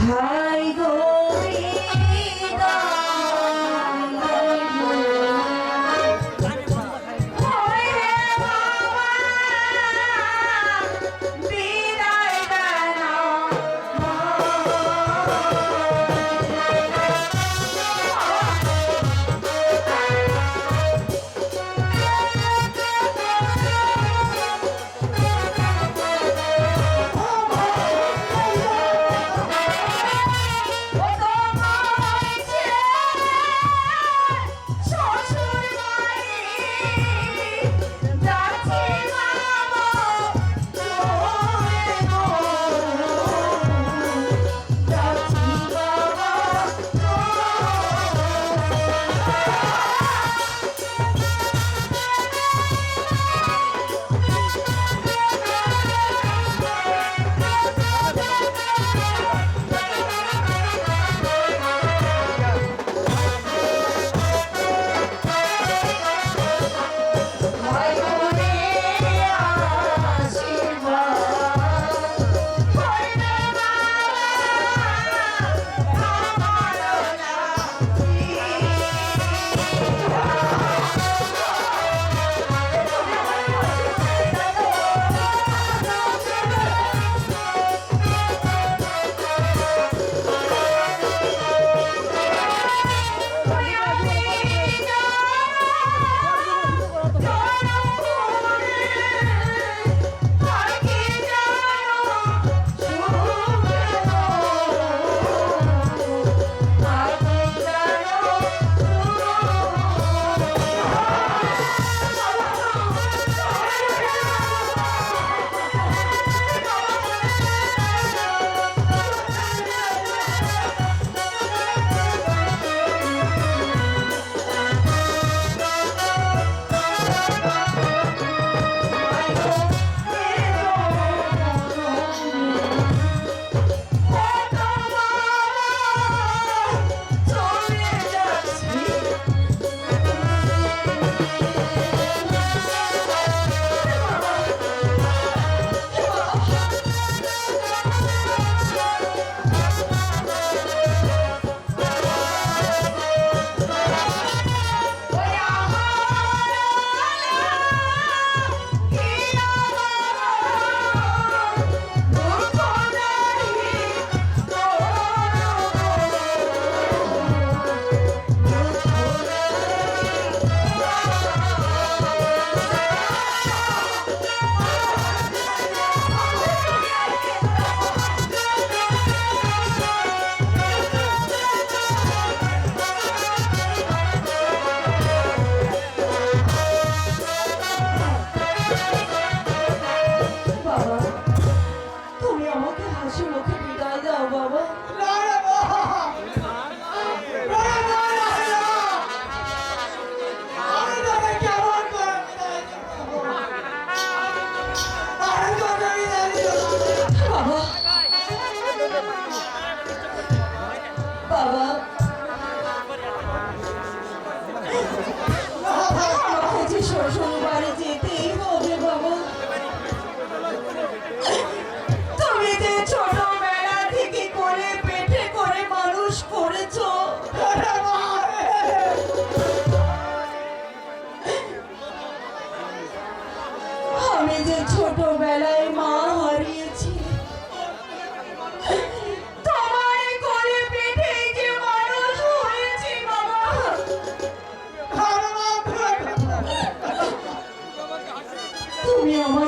হা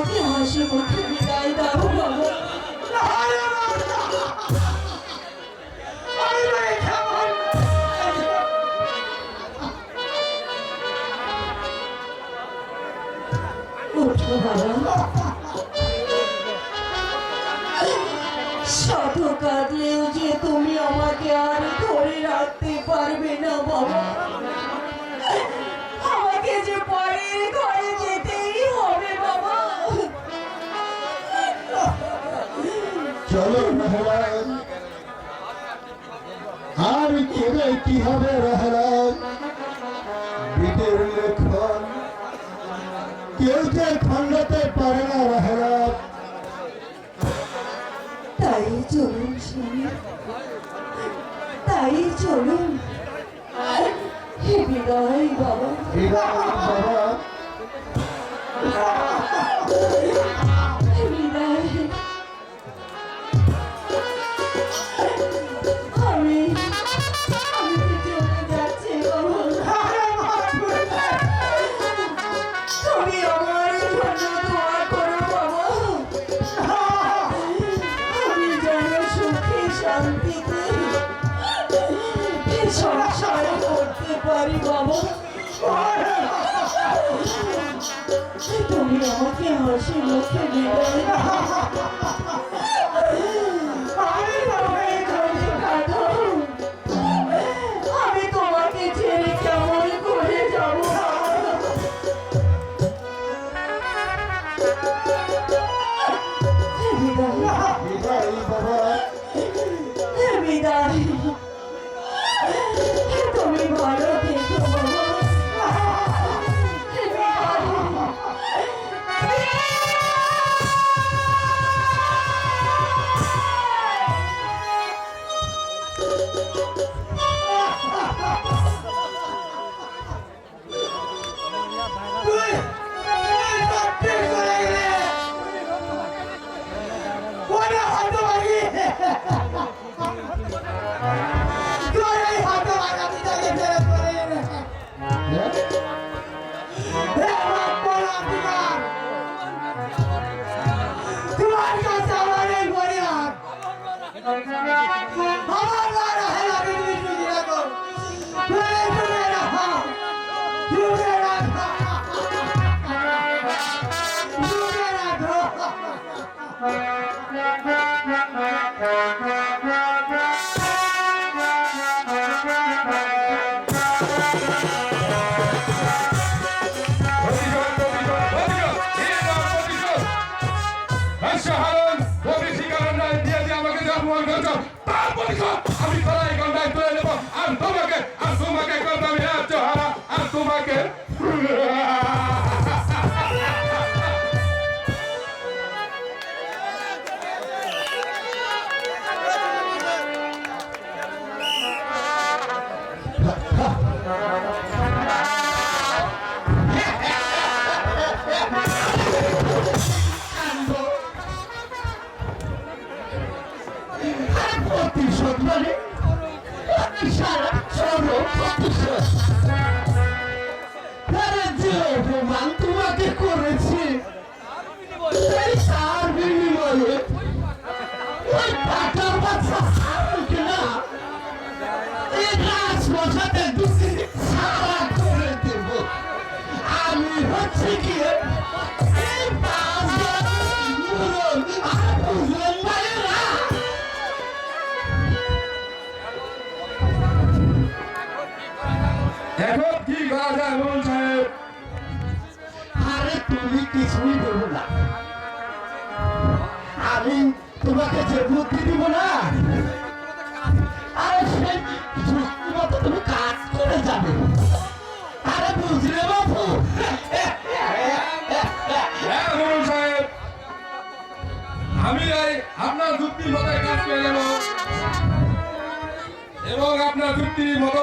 最好是我看，你带哄哄我，你咋还？আর খেলে কি হবে রহলাম লেখন কেউ যে খন্ডতে পারে না রহলাম তাই চলুন শুনি তাই চলুন। আর হৃদয় বাবা। হৃদয় বাবা পারি বাবা। তুমি আমাকে হাসি মুখে বিদায় কি মোহন সাহেব আরে তুমি কিছুই দেবো না। আমি তোমাকে যে বুদ্ধি দিব না, আরে সেই যুক্তি মতো তুমি কাজ করে যাবে। আরে বুঝলে বাবু আমি আপনার যুক্তির মতোই কাজ করে যাব। এবং আপনার যুক্তির মতোই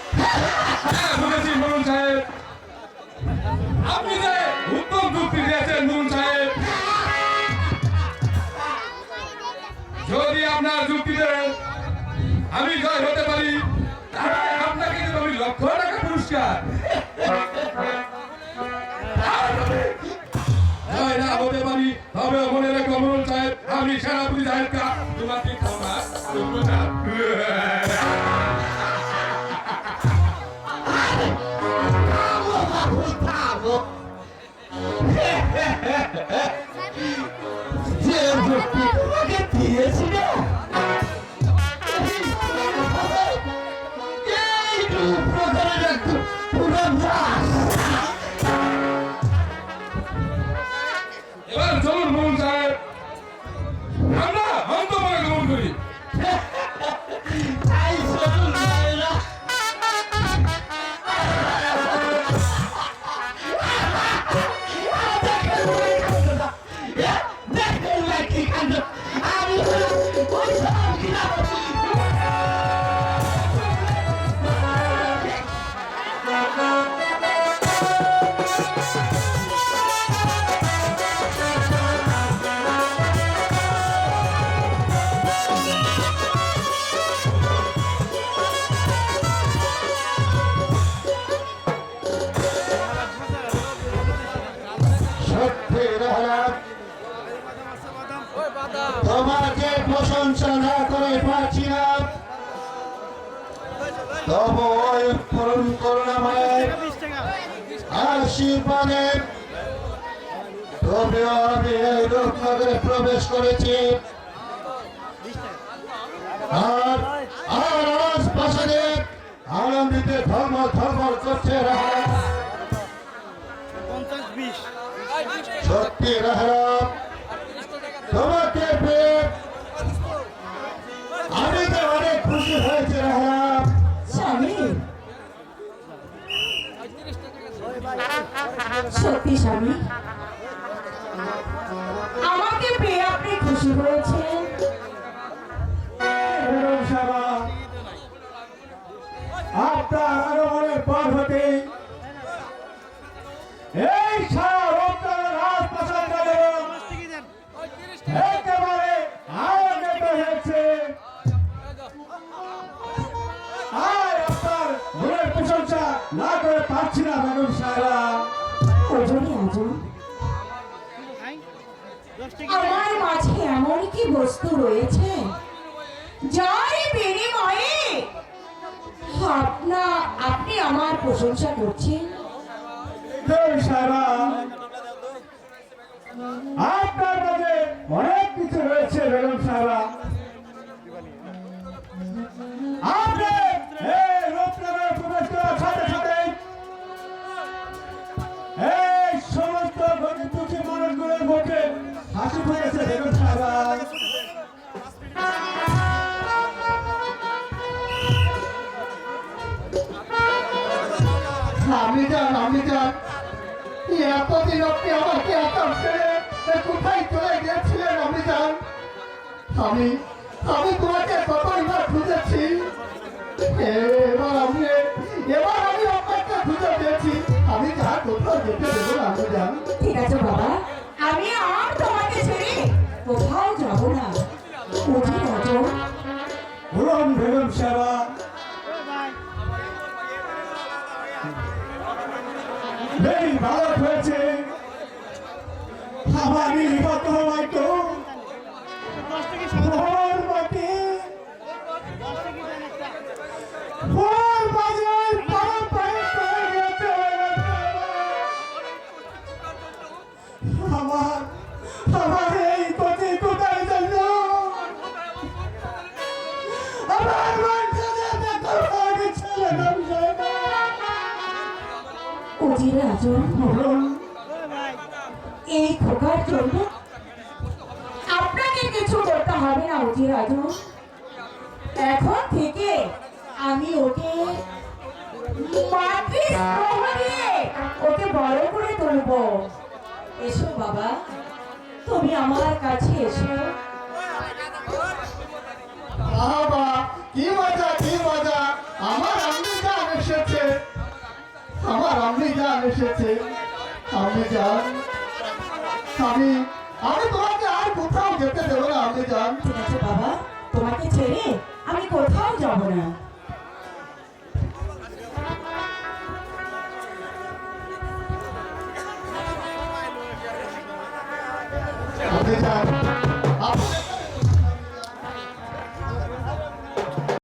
হ্যাঁ বুঝেছি মোহন সাহেব। আপনি যে উত্তম যুক্তি দিয়েছেন যদি আপনার যুক্তিতে আমি জয় হতে পারি। তাহলে আপনাকে দেব আমি লক্ষ টাকা পুরস্কার। হতে পারি। এই রূপনগরে প্রবেশ করেছি। আর আর প্রাসাদে আনন্দিতে ধর্ম ধর্ম করছে সত্যি তোমাকে আমি তো অনেক খুশি হয়েছে রাহা সত্যি স্বামী আমাকে পেয়ে আপনি খুশি হয়েছেন। আপনার আমার মাঝে এমন কি বস্তু রয়েছে? যার বিনিময়ে! আপনা, আপনি আমার প্রশংসা করছেন। আপনার মাঝে অনেক কিছু রয়েছে, বেগম সাহেবা এতদিন আপনি আমাকে একা ফেলে কোথায় চলে গিয়েছিলেন আমি যান আমি আমি তোমাকে কতবার খুঁজেছি? উজিরে বলুন এই খোকার জন্য আপনাকে কিছু করতে হবে না উজির এখন থেকে আমি ওকে ওকে বড় করে তুলবো। এসো বাবা, তুমি আমার কাছে এসো। বাবা, কি মজা! এসেছে। আমি যান। আমি আমি তোমাকে আর কোথাও যেতে দেবো না আমি যান। ঠিক আছে বাবা, তোমাকে ছেড়ে আমি কোথাও যাব না।